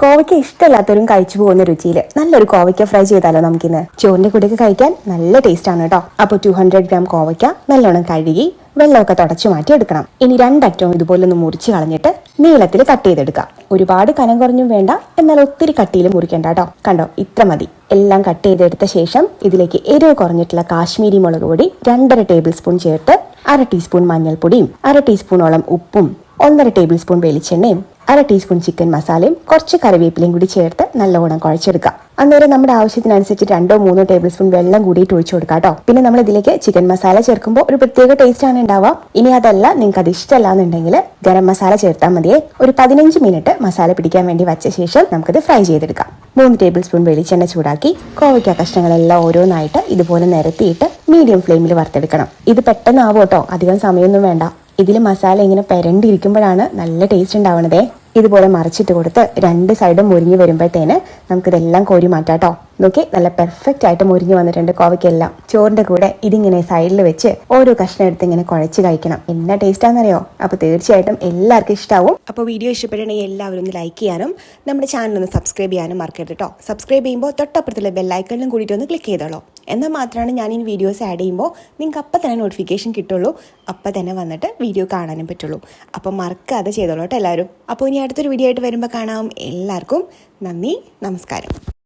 കോവയ്ക്ക ഇഷ്ടമില്ലാത്തവരും കഴിച്ചു പോകുന്ന രുചിയിൽ നല്ലൊരു കോവയ്ക്ക ഫ്രൈ ചെയ്താലോ നമുക്കിന്ന്? ചോറിന്റെ കൂടെയൊക്കെ കഴിക്കാൻ നല്ല ടേസ്റ്റ് ആണ് കേട്ടോ. അപ്പോൾ ടു ഹൺഡ്രഡ് ഗ്രാം കോവയ്ക്ക നല്ലോണം കഴുകി വെള്ളമൊക്കെ തുടച്ചു മാറ്റി എടുക്കണം ഇനി രണ്ടറ്റവും ഇതുപോലെ ഒന്ന് മുറിച്ച് കളഞ്ഞിട്ട് നീളത്തിൽ കട്ട് ചെയ്തെടുക്കാം. ഒരുപാട് കനം കുറഞ്ഞും വേണ്ട എന്നാൽ ഒത്തിരി കട്ടിയിൽ മുറിക്കേണ്ട കേട്ടോ. കണ്ടോ? ഇത്ര മതി. എല്ലാം കട്ട് ചെയ്തെടുത്ത ശേഷം ഇതിലേക്ക് എരിവ് കുറഞ്ഞിട്ടുള്ള കാശ്മീരി മുളക് പൊടി രണ്ടര ടേബിൾ സ്പൂൺ ചേർത്ത് അര ടീസ്പൂൺ മഞ്ഞൾപ്പൊടിയും അര ടീസ്പൂണോളം ഉപ്പും ഒന്നര ടേബിൾ സ്പൂൺ വെളിച്ചെണ്ണയും അര ടീസ്പൂൺ ചിക്കൻ മസാലയും കുറച്ച് കറിവേപ്പിലയും കൂടി ചേർത്ത് നല്ലവണ്ണം കുഴച്ചെടുക്കാം. അന്നേരം നമ്മുടെ ആവശ്യത്തിനനുസരിച്ച് രണ്ടോ മൂന്നോ ടേബിൾ സ്പൂൺ വെള്ളം കൂടിയിട്ട് ഒഴിച്ചു കൊടുക്കാം കേട്ടോ. പിന്നെ നമ്മൾ ഇതിലേക്ക് ചിക്കൻ മസാല ചേർക്കുമ്പോൾ ഒരു പ്രത്യേക ടേസ്റ്റ് ആണ് ഉണ്ടാവുക. ഇനി അതല്ല നിങ്ങൾക്ക് അത് ഇഷ്ടമല്ല എന്നുണ്ടെങ്കിൽ ഗരം മസാല ചേർത്താൽ മതിയെ. ഒരു പതിനഞ്ച് മിനിറ്റ് മസാല പിടിക്കാൻ വേണ്ടി വച്ച ശേഷം നമുക്കത് ഫ്രൈ ചെയ്തെടുക്കാം. മൂന്ന് ടേബിൾ സ്പൂൺ വെളിച്ചെണ്ണ ചൂടാക്കി കോവയ്ക്ക കഷ്ണങ്ങളെല്ലാം ഓരോന്നായിട്ട് ഇതുപോലെ നിരത്തിയിട്ട് മീഡിയം ഫ്ലെയിമിൽ വറുത്തെടുക്കണം. ഇത് പെട്ടെന്ന് ആവോട്ടോ അധികം സമയമൊന്നും വേണ്ട. ഇതിൽ മസാല ഇങ്ങനെ പെരണ്ടിരിക്കുമ്പോഴാണ് നല്ല ടേസ്റ്റ് ഉണ്ടാവണതേ. ഇതുപോലെ മറിച്ചിട്ട് കൊടുത്ത് രണ്ട് സൈഡും മുരിഞ്ഞ് വരുമ്പോഴത്തേന് നമുക്കിതെല്ലാം കോരി മാറ്റാം കേട്ടോ നോക്കി നല്ല പെർഫെക്റ്റ് ആയിട്ട് മുരിഞ്ഞു വന്നിട്ടുണ്ട് കോവയ്ക്കെല്ലാം. ചോറിന്റെ കൂടെ ഇതിങ്ങനെ സൈഡിൽ വെച്ച് ഓരോ കഷ്ണം എടുത്ത് ഇങ്ങനെ കുഴച്ച് കഴിക്കണം. എന്നാ ടേസ്റ്റ് ആണെന്നറിയോ? അപ്പോൾ തീർച്ചയായിട്ടും എല്ലാവർക്കും ഇഷ്ടാവും. അപ്പോൾ വീഡിയോ ഇഷ്ടപ്പെടണമെങ്കിൽ എല്ലാവരും ഒന്ന് ലൈക്ക് ചെയ്യാനും നമ്മുടെ ചാനൽ ഒന്ന് സബ്സ്ക്രൈബ് ചെയ്യാനും മറക്കരുത് കേട്ടോ സബ്സ്ക്രൈബ് ചെയ്യുമ്പോൾ തൊട്ടപ്പുറത്തുള്ള ബെല്ലൈക്കണിലും കൂടിയിട്ട് ഒന്ന് ക്ലിക്ക് ചെയ്തോളൂ. എന്നാൽ മാത്രമാണ് ഞാൻ ഈ വീഡിയോസ് ആഡ് ചെയ്യുമ്പോൾ നിങ്ങൾക്ക് അപ്പം തന്നെ നോട്ടിഫിക്കേഷൻ കിട്ടുള്ളൂ. അപ്പം തന്നെ വന്നിട്ട് വീഡിയോ കാണാനും പറ്റുള്ളൂ. അപ്പം മറക്കാതെ ചെയ്തോളൂ കേട്ടോ എല്ലാവരും. അപ്പോൾ ഇനി അടുത്തൊരു വീഡിയോ ആയിട്ട് വരുമ്പോൾ കാണാം. എല്ലാവർക്കും നന്ദി നമസ്കാരം.